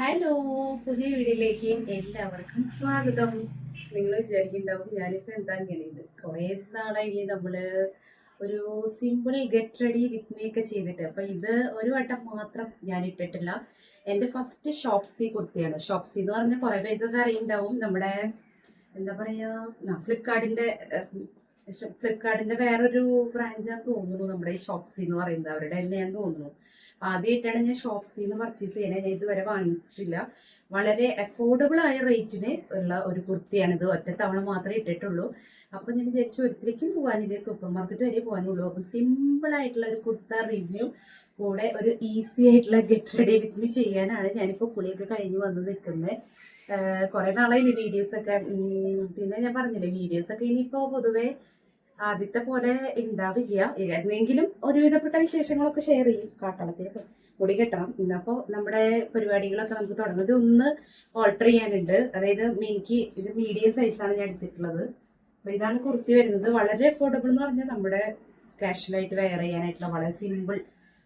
Hello പുതിയ വീഡിയോയിലേക്ക് എല്ലാവർക്കും സ്വാഗതം. നിങ്ങൾ വിചാരിക്കുന്നുണ്ടാവും ഞാനിപ്പോൾ എന്താ ഇങ്ങനെയുണ്ട് കുറേ നാളായി നമ്മൾ ഒരു simple get ready with me ഒക്കെ ചെയ്തിട്ട്. അപ്പം ഇത് ഒരു വട്ടം മാത്രം ഞാൻ ഇട്ടിട്ടില്ല. എന്റെ ഫസ്റ്റ് ഷോപ്സി കുർത്തിയാണ്. ഷോപ്സി എന്ന് പറഞ്ഞാൽ കുറേ പേർക്കൊക്കെ അറിയുണ്ടാവും നമ്മുടെ എന്താ പറയുക ഫ്ലിപ്കാർട്ടിന്റെ ഫ്ലിപ്കാർട്ടിന്റെ വേറൊരു ബ്രാഞ്ചാന്ന് തോന്നുന്നു. നമ്മുടെ ഈ ഷോപ്സി എന്ന് പറയുന്നത്. അവരുടെ തന്നെയാന്ന് തോന്നുന്നു. ആദ്യമായിട്ടാണ് ഞാൻ ഷോപ്സിൽ നിന്ന് പർച്ചേസ് ചെയ്യണത് ഞാൻ ഇതുവരെ വാങ്ങിച്ചിട്ടില്ല. വളരെ അഫോർഡബിൾ ആയ റേറ്റിന് ഉള്ള ഒരു കുർത്തിയാണ് ഇത്. ഒറ്റ തവണ മാത്രമേ ഇട്ടിട്ടുള്ളൂ. അപ്പോൾ ഞാൻ വിചാരിച്ചു ഒരിക്കലും പോകാനില്ല സൂപ്പർ മാർക്കറ്റ് വരെ പോകാനുള്ളൂ അപ്പോൾ സിമ്പിൾ ആയിട്ടുള്ള ഒരു കുർത്ത റിവ്യൂ കൂടെ ഒരു ഈസി ആയിട്ടുള്ള ഗെറ്റ് റെഡി വിത്ത് ചെയ്യാനാണ് ഞാനിപ്പോൾ കുളിയൊക്കെ കഴിഞ്ഞ് വന്ന് നിൽക്കുന്നത് കുറേ വീഡിയോസ് വീഡിയോസൊക്കെ പിന്നെ ഞാൻ പറഞ്ഞില്ലേ വീഡിയോസൊക്കെ ഇനിയിപ്പോൾ പൊതുവേ ആദ്യത്തെ പോലെ ഉണ്ടാവില്ല എന്നെങ്കിലും ഒരുവിധപ്പെട്ട വിശേഷങ്ങളൊക്കെ ഷെയർ ചെയ്യും. കാട്ടളത്തിൽ കൂടി കെട്ടണം. ഇന്നപ്പോൾ നമ്മുടെ പരിപാടികളൊക്കെ നമുക്ക് തുടങ്ങുന്നത് ഒന്ന് ഓൾട്ടർ ചെയ്യാനുണ്ട്. അതായത് എനിക്ക് ഇത് മീഡിയം സൈസാണ് ഞാൻ എടുത്തിട്ടുള്ളത്. അപ്പോൾ ഇതാണ് കുർത്തി വരുന്നത്. വളരെ അഫോർഡബിൾ എന്ന് പറഞ്ഞാൽ നമ്മുടെ കാഷ്വലായിട്ട് വെയർ ചെയ്യാനായിട്ടുള്ള വളരെ സിമ്പിൾ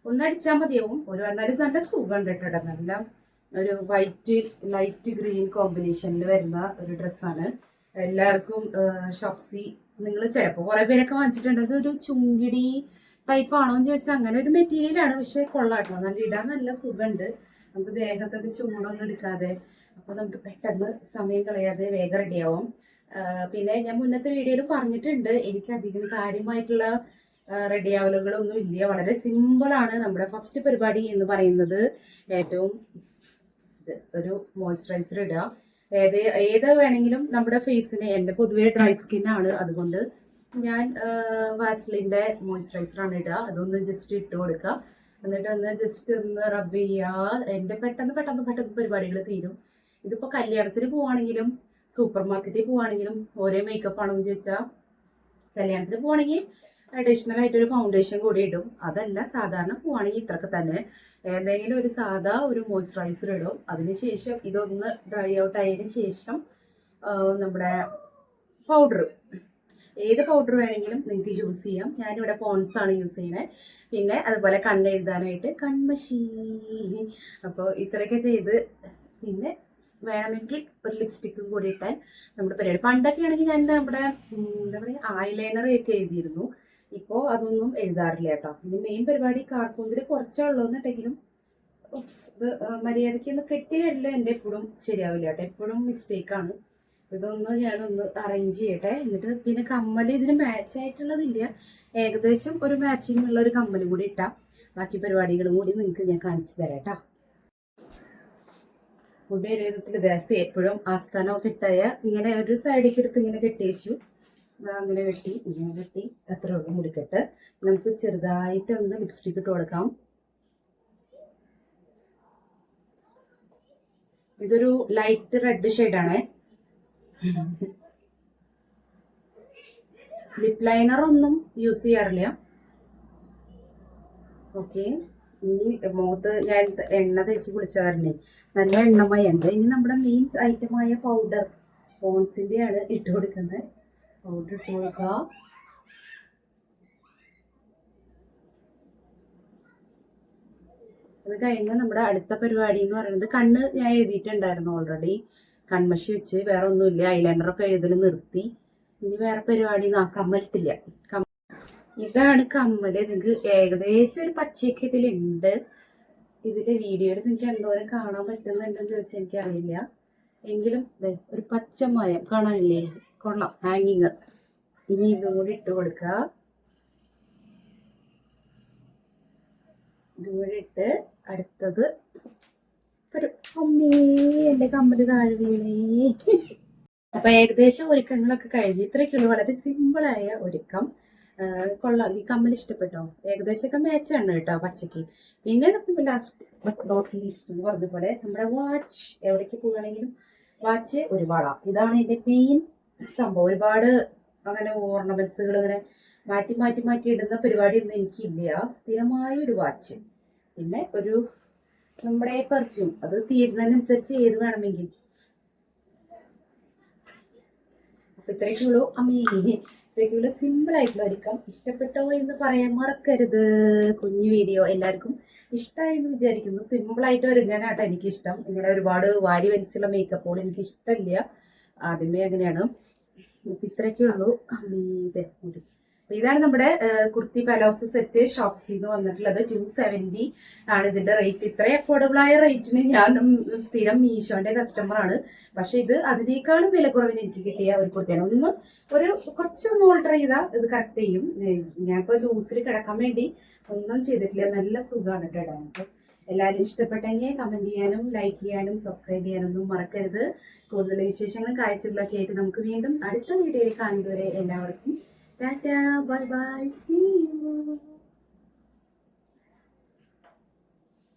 ഒന്നടിച്ചാൽ മതിയാവും. ഒരു എന്നാലും നല്ല സുഖം കേട്ടോ നല്ല ഒരു വൈറ്റ് ലൈറ്റ് ഗ്രീൻ കോമ്പിനേഷനിൽ വരുന്ന ഒരു ഡ്രസ്സാണ് എല്ലാവർക്കും ഷോപ്സി നിങ്ങൾ ചിലപ്പോൾ കുറേ പേരൊക്കെ വാങ്ങിച്ചിട്ടുണ്ട്. ഒരു ചുങ്കിടി ടൈപ്പ് ആണോ എന്ന് ചോദിച്ചാൽ അങ്ങനെ ഒരു മെറ്റീരിയലാണ് പക്ഷെ കൊള്ളാട്ടോ നല്ല ഇടാൻ നല്ല സുഖമുണ്ട് നമുക്ക് ദേഹത്തൊക്കെ ചൂടൊന്നും എടുക്കാതെ. അപ്പോൾ നമുക്ക് പെട്ടെന്ന് സമയം കളയാതെ വേഗം റെഡിയാവും പിന്നെ ഞാൻ മുന്നത്തെ വീഡിയോയിൽ പറഞ്ഞിട്ടുണ്ട്. എനിക്ക് അധികം കാര്യമായിട്ടുള്ള റെഡി ആവലുകളൊന്നും ഇല്ല. വളരെ സിമ്പിളാണ് നമ്മുടെ ഫസ്റ്റ് പരിപാടി എന്ന് പറയുന്നത്. ഏറ്റവും ഒരു മോയ്സ്ചറൈസർ ഇടുക. ഏത് ഏത് വേണമെങ്കിലും നമ്മുടെ ഫേസിന് എന്റെ പൊതുവേ ഡ്രൈ സ്കിൻ ആണ് അതുകൊണ്ട് ഞാൻ വാസ്ലിന്റെ മോയ്സ്ചറൈസർ ആണ് ഇടുക. അതൊന്ന് ജസ്റ്റ് ഇട്ട് കൊടുക്കുക. എന്നിട്ട് ഒന്ന് ജസ്റ്റ് ഒന്ന് റബ്ബ് ചെയ്യുക. എന്റെ പെട്ടെന്ന് പെട്ടെന്ന് പെട്ടെന്ന് പരിപാടികൾ തീരും. ഇതിപ്പോൾ കല്യാണത്തിന് പോവാണെങ്കിലും സൂപ്പർ മാർക്കറ്റിൽ പോവാണെങ്കിലും ഒരേ മേക്കപ്പ് ആണോ എന്ന് ചോദിച്ചാൽ കല്യാണത്തിന് പോവാണെങ്കിൽ അഡീഷണൽ ആയിട്ട് ഒരു ഫൗണ്ടേഷൻ കൂടി ഇടും. അതല്ല സാധാരണ പോവാണെങ്കിൽ ഇത്രയൊക്കെ തന്നെ. ഏതെങ്കിലും ഒരു സാധാ ഒരു മോയ്സ്ചറൈസർ ഇടും. അതിനുശേഷം ഇതൊന്ന് ഡ്രൈ ഔട്ട് ആയതിന് ശേഷം നമ്മുടെ പൗഡർ ഏത് പൗഡർ വേണമെങ്കിലും നിങ്ങൾക്ക് യൂസ് ചെയ്യാം. ഞാനിവിടെ പോൺസ് ആണ് യൂസ് ചെയ്യണത് പിന്നെ അതുപോലെ കണ്ണെഴുതാനായിട്ട് കൺമഷി അപ്പോൾ ഇത്രയൊക്കെ ചെയ്ത് പിന്നെ വേണമെങ്കിൽ ഒരു ലിപ്സ്റ്റിക്കും കൂടി ഇട്ടാൽ നമ്മുടെ പരിപാടി. പണ്ടൊക്കെ ആണെങ്കിൽ ഞാൻ നമ്മുടെ എന്താ പറയുക ഐലൈനർ ഒക്കെ എഴുതിയിരുന്നു. ഇപ്പോൾ അതൊന്നും എഴുതാറില്ല കേട്ടോ. ഇനി മെയിൻ പരിപാടി കാർക്കൂന്തിൽ കുറച്ചേ ഉള്ളൂ എന്നുണ്ടെങ്കിലും ഉഫ്, ഇത് മര്യാദയ്ക്ക് ഒന്ന് കെട്ടി വരില്ല എന്റെ എപ്പോഴും ശരിയാവില്ല കേട്ടോ. എപ്പോഴും മിസ്റ്റേക്കാണ് ഇതൊന്ന് ഞാനൊന്ന് അറേഞ്ച് ചെയ്യട്ടെ. എന്നിട്ട് പിന്നെ കമ്മൽ ഇതിന് മാച്ച് ആയിട്ടുള്ളതില്ല. ഏകദേശം ഒരു മാച്ചിങ് ഉള്ള ഒരു കമ്മലും കൂടി ഇട്ടാം ബാക്കി പരിപാടികളും കൂടി നിങ്ങൾക്ക് ഞാൻ കാണിച്ചു തരാം കേട്ടോ. ഫുഡ് ഒരു വിധത്തിൽ ഗ്യാസ് എപ്പോഴും ആസ്ഥാനമൊക്കെ ഇട്ടായ ഇങ്ങനെ ഒരു സൈഡിലേക്ക് എടുത്ത് ഇങ്ങനെ കെട്ടി വെച്ചു. അങ്ങനെ കെട്ടി ഇങ്ങനെ കെട്ടി അത്ര ഉള്ളൂ മുടിക്കെട്ട്. നമുക്ക് ചെറുതായിട്ടൊന്ന് ലിപ്സ്റ്റിക് ഇട്ട് കൊടുക്കാം. ഇതൊരു ലൈറ്റ് റെഡ് ഷെയ്ഡാണേ ലിപ് ലൈനർ ഒന്നും യൂസ് ചെയ്യാറില്ല. ഓക്കെ ഇനി മുഖത്ത് ഞാൻ എണ്ണ തേച്ച് കുളിച്ചതന്നെ നല്ല എണ്ണമയുണ്ട് ഇനി നമ്മുടെ മെയിൻ ഐറ്റമായ പൗഡർ പോൺസിന്റെയാണ് ഇട്ട് കൊടുക്കുന്നത്. പൗഡർ ഇട്ട് കൊടുക്കുക അത് കഴിഞ്ഞ് നമ്മുടെ അടുത്ത പരിപാടി എന്ന് പറയുന്നത് കണ്ണ് ഞാൻ എഴുതിയിട്ടുണ്ടായിരുന്നു ഓൾറെഡി കൺമഷി വെച്ച് വേറെ ഒന്നുമില്ല. ഐലൈനറൊക്കെ എഴുതൽ നിർത്തി. ഇനി വേറെ പരിപാടി ആ കമ്മലിട്ടില്ല. ഇതാണ് കമ്മൽ നിങ്ങൾക്ക് ഏകദേശം ഒരു പച്ചയൊക്കെ ഇതിലുണ്ട്. ഇതിന്റെ വീഡിയോയിൽ നിങ്ങൾക്ക് എന്തോരം കാണാൻ പറ്റുന്നുണ്ടെന്ന് ചോദിച്ചാൽ എനിക്കറിയില്ല. എങ്കിലും ഒരു പച്ചമയം കാണാനില്ലേ? കൊള്ളാം. ഹാങ്ങിങ് ഇനി ഇതും കൂടി ഇട്ട് കൊടുക്കുക. ഇതും കൂടി ഇട്ട് അടുത്തത് ഒരു അമ്മേ എന്റെ കമ്മൽ താഴെ വീണേ. അപ്പൊ ഏകദേശം ഒരുക്കങ്ങളൊക്കെ കഴിഞ്ഞ്. ഇത്രയ്ക്കുള്ളൂ വളരെ സിമ്പിളായ ഒരുക്കം. കൊള്ളാം. ഈ കമ്മൽ ഇഷ്ടപ്പെട്ടോ? ഏകദേശമൊക്കെ മാച്ചാണ് കേട്ടോ പച്ചയ്ക്ക്. പിന്നെ നമ്മൾ ലാസ്റ്റ് ലീസ്റ്റ് എന്ന് പറഞ്ഞ പോലെ നമ്മുടെ വാച്ച് എവിടേക്ക് പോവുകയാണെങ്കിലും വാച്ച് ഒരു വള ഇതാണ് എന്റെ മെയിൻ സംഭവം ഒരുപാട് അങ്ങനെ ഓർണമെന്റ്സുകൾ ഇങ്ങനെ മാറ്റി മാറ്റി മാറ്റി ഇടുന്ന പരിപാടി പരിപാടിയൊന്നും എനിക്കില്ല. സ്ഥിരമായ ഒരു വാച്ച് പിന്നെ ഒരു നമ്മുടെ പെർഫ്യൂം അത് തീരുന്നതിനനുസരിച്ച് ഏത് വേണമെങ്കിൽ അപ്പൊ ഇത്രയ്ക്കുള്ളൂ അമ്മീ ഇത്രയ്ക്കുള്ള സിമ്പിൾ ആയിട്ടുള്ള ഒരുക്കം. ഇഷ്ടപ്പെട്ടോ എന്ന് പറയാൻ മറക്കരുത്. കുഞ്ഞു വീഡിയോ എല്ലാവർക്കും ഇഷ്ടമായി എന്ന് വിചാരിക്കുന്നു. സിമ്പിൾ ആയിട്ട് ഒരുങ്ങാനാട്ടോ എനിക്കിഷ്ടം. ഇങ്ങനെ ഒരുപാട് വാരി വലിച്ചുള്ള മേക്കപ്പുകൾ എനിക്ക് ഇഷ്ടമില്ല ആദ്യമേ അങ്ങനെയാണ് അപ്പൊ ഇത്രയൊക്കെ ഇതാണ് നമ്മുടെ കുർത്തി പലോസ് സെറ്റ് ഷോപ്സിൽ നിന്ന് വന്നിട്ടുള്ളത്. ടു സെവന്റി ആണ് ഇതിന്റെ റേറ്റ്. ഇത്ര അഫോർഡബിൾ ആയ റേറ്റിന് ഞാൻ സ്ഥിരം മീഷോന്റെ കസ്റ്റമർ ആണ്. പക്ഷെ ഇത് അതിനേക്കാളും വില കുറവിന് എനിക്ക് കിട്ടിയ ഒരു കുർത്തിയാണ്. ഒന്ന് ഒരു കുറച്ചൊന്ന് ഓൾഡർ ചെയ്താൽ ഇത് കറക്റ്റ് ചെയ്യും. ഞാനിപ്പോൾ ലൂസിൽ കിടക്കാൻ വേണ്ടി ഒന്നും ചെയ്തിട്ടില്ല. നല്ല സുഖമാണ് കേട്ടോ. എല്ലാവരും ഇഷ്ടപ്പെട്ടെങ്കിൽ കമന്റ് ചെയ്യാനും ലൈക്ക് ചെയ്യാനും സബ്സ്ക്രൈബ് ചെയ്യാനൊന്നും മറക്കരുത്. കൂടുതൽ വിശേഷങ്ങളും കാഴ്ചകളൊക്കെ ആയിട്ട് നമുക്ക് വീണ്ടും അടുത്ത വീഡിയോയിൽ കാണുന്നവരെ എല്ലാവർക്കും Tata bye bye see U